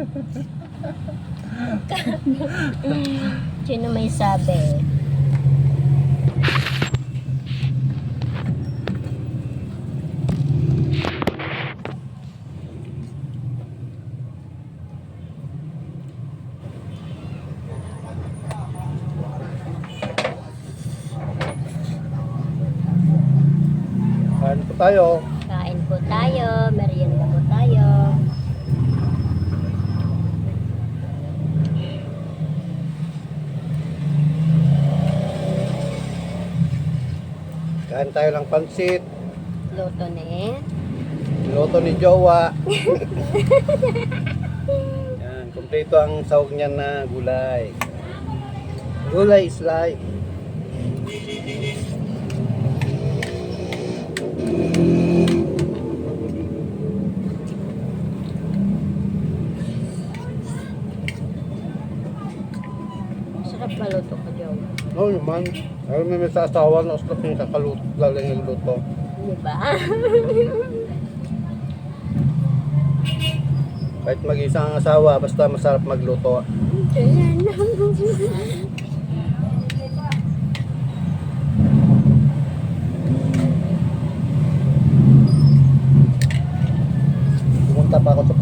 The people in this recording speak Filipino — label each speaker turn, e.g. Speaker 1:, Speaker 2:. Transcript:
Speaker 1: Sino may sabi?
Speaker 2: Kain po tayo.
Speaker 1: Kain po tayo, merienda po tayo.
Speaker 2: Kain tayo ng pansit.
Speaker 1: Luto ni.
Speaker 2: Niloto ni Jowa. Yan, kompleto ang sahog niya na gulay. Gulay is life.
Speaker 1: maluto ka daw.
Speaker 2: No, naman. Alam mo, may sa asawa na uslap niya kakaluto, lalang yung luto.
Speaker 1: Di ba?
Speaker 2: Kahit mag-isa ang asawa, basta masarap magluto.
Speaker 1: Kaya lang. pumunta pa ako sa